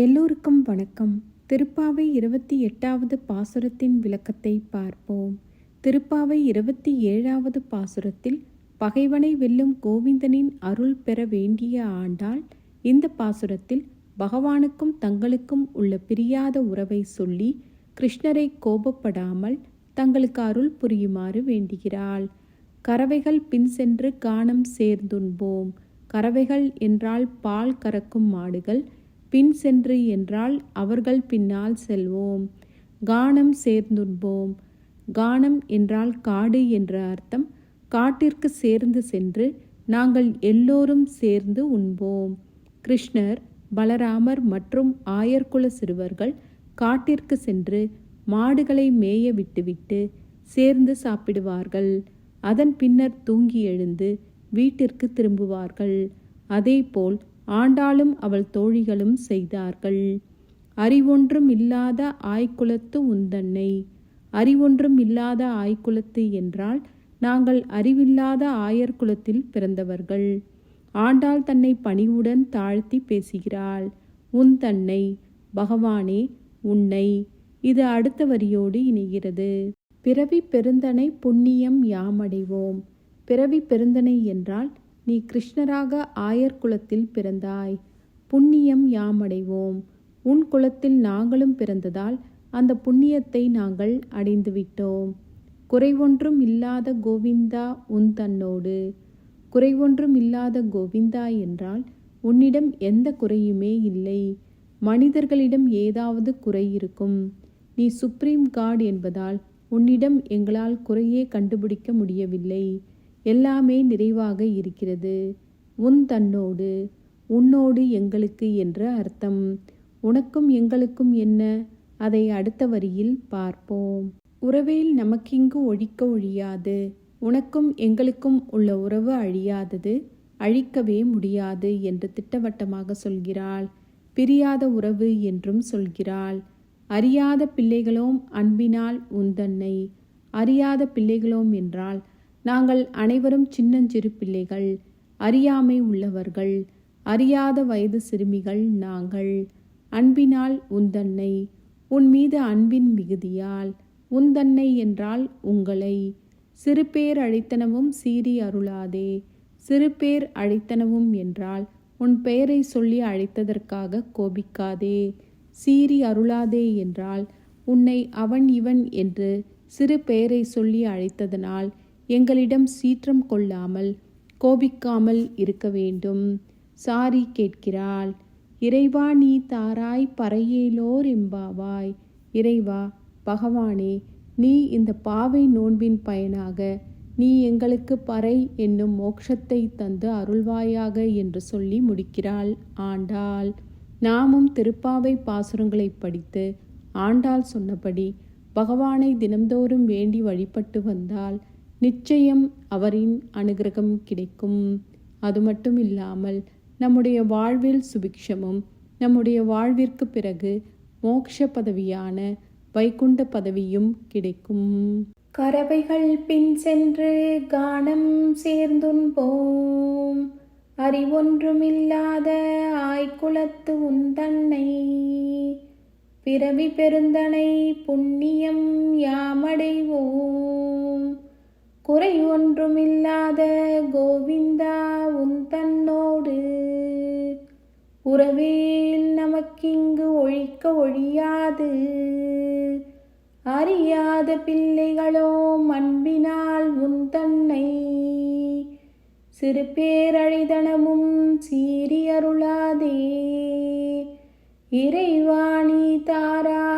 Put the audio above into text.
எல்லோருக்கும் வணக்கம். திருப்பாவை இருபத்தி எட்டாவது பாசுரத்தின் விளக்கத்தை பார்ப்போம். திருப்பாவை இருபத்தி ஏழாவது பாசுரத்தில் பகைவனை வெல்லும் கோவிந்தனின் அருள் பெற வேண்டிய ஆண்டால் இந்த பாசுரத்தில் பகவானுக்கும் தங்களுக்கும் உள்ள பிரியாத உறவை சொல்லி கிருஷ்ணரை கோபப்படாமல் தங்களுக்கு அருள் புரியுமாறு வேண்டுகிறாள். கறவைகள் பின் சென்று கானம் சேர்ந்துண்போம். கறவைகள் என்றால் பால் கறக்கும் மாடுகள் பின் சென்று என்றால் அவர்கள் பின்னால் செல்வோம். கானம் சேர்ந்துண்போம். கானம் என்றால் காடு என்ற அர்த்தம். காட்டிற்கு சேர்ந்து சென்று நாங்கள் எல்லோரும் சேர்ந்து உண்போம். கிருஷ்ணர் பலராமர் மற்றும் ஆயர்குல சிறுவர்கள் காட்டிற்கு சென்று மாடுகளை மேய விட்டுவிட்டு சேர்ந்து சாப்பிடுவார்கள். அதன் பின்னர் தூங்கி எழுந்து வீட்டிற்கு திரும்புவார்கள். அதேபோல் ஆண்டாளும் அவள் தோழிகளும் செய்தார்கள். அறிவொன்றும் இல்லாத ஆய்குலத்து உந்தன்னை அறிவொன்றும் இல்லாத ஆய்குலத்து என்றால் நாங்கள் அறிவில்லாத ஆயர் குலத்தில் பிறந்தவர்கள். ஆண்டாள் தன்னை பணிவுடன் தாழ்த்தி பேசுகிறாள். உன் தன்னை. பகவானே உன்னை. இது அடுத்த வரியோடு இணைகிறது. பிறவி பெருந்தனை புண்ணியம் யாமடைவோம். பிறவி பெருந்தனை என்றால் நீ கிருஷ்ணராக ஆயர் குலத்தில் பிறந்தாய். புண்ணியம் யாமடைவோம். உன் குலத்தில் நாங்களும் பிறந்ததால் அந்த புண்ணியத்தை நாங்கள் அடைந்துவிட்டோம். குறைவொன்றும் இல்லாத கோவிந்தா உன் தன்னோடு. குறைவொன்றும் இல்லாத கோவிந்தா என்றால் உன்னிடம் எந்த குறையுமே இல்லை. மனிதர்களிடம் ஏதாவது குறை இருக்கும். நீ சுப்ரீம் காட் என்பதால் உன்னிடம் எங்களால் குறையே கண்டுபிடிக்க முடியவில்லை. எல்லாமே நிறைவாக இருக்கிறது. உன் தன்னோடு உன்னோடு எங்களுக்கு என்ற அர்த்தம். உனக்கும் எங்களுக்கும் என்ன? அதை அடுத்த வரியில் பார்ப்போம். உறவில் நமக்கிங்கு ஒழிக்க ஒழியாது. உனக்கும் எங்களுக்கும் உள்ள உறவு அழியாதது அழிக்கவே முடியாது என்று திட்டவட்டமாக சொல்கிறாள். பிரியாத உறவு என்றும் சொல்கிறாள். அறியாத பிள்ளைகளோம் அன்பினால் உந்தன்னை அறியாத பிள்ளைகளோம் என்றால் நாங்கள் அனைவரும் சின்னஞ்சிறு பிள்ளைகள் அறியாமை உள்ளவர்கள் அறியாத வயது சிறுமிகள் நாங்கள். அன்பினால் உந்தன்னை உன் மீது அன்பின் மிகுதியால் உந்தன்னை என்றால் உங்களை. சிறுபேர் அழைத்தனவும் சீறி அருளாதே சிறுபேர் அழைத்தனவும் என்றால் உன் பெயரை சொல்லி அழைத்ததற்காக கோபிக்காதே. சீறி அருளாதே என்றால் உன்னை அவன் இவன் என்று சிறு பெயரை சொல்லி அழைத்ததனால் எங்களிடம் சீற்றம் கொள்ளாமல் கோபிக்காமல் இருக்க வேண்டும். சாரி கேட்கிறாள். இறைவா நீ தாராய் பறையேலோர் எம்பாவாய் இறைவா பகவானே நீ இந்த பாவை நோன்பின் பயனாக நீ எங்களுக்கு பறை என்னும் மோட்சத்தை தந்து அருள்வாயாக என்று சொல்லி முடிக்கிறாள். ஆண்டாள் நாமும் திருப்பாவை பாசுரங்களை படித்து ஆண்டாள் சொன்னபடி பகவானை தினந்தோறும் வேண்டி வழிபட்டு வந்தால் நிச்சயம் அவரின் அனுகிரகம் கிடைக்கும். அது மட்டும் இல்லாமல் நம்முடைய வாழ்வில் சுபிக்ஷமும் நம்முடைய வாழ்விற்கு பிறகு மோக்ஷ பதவியான வைகுண்ட பதவியும் கிடைக்கும். கறவைகள் பின் சென்று கானம் சேர்ந்துன்போம் அறிவொன்றுமில்லாத ஆய்குலத்து உந்தன்னை பிறவி பெருந்தனை புண்ணியம் யாமடைவோம். குறை ஒன்றுமில்லாத கோவிந்தா உன் தன்னோடு. உறவேல் நமக்கிங்கு ஒழிக்க ஒழியாது. அறியாத பிள்ளைகளோ அன்பினால் உன் தன்னை. சிறு பேரழிதனமும் சீரியருளாதே இறைவாணி தாரா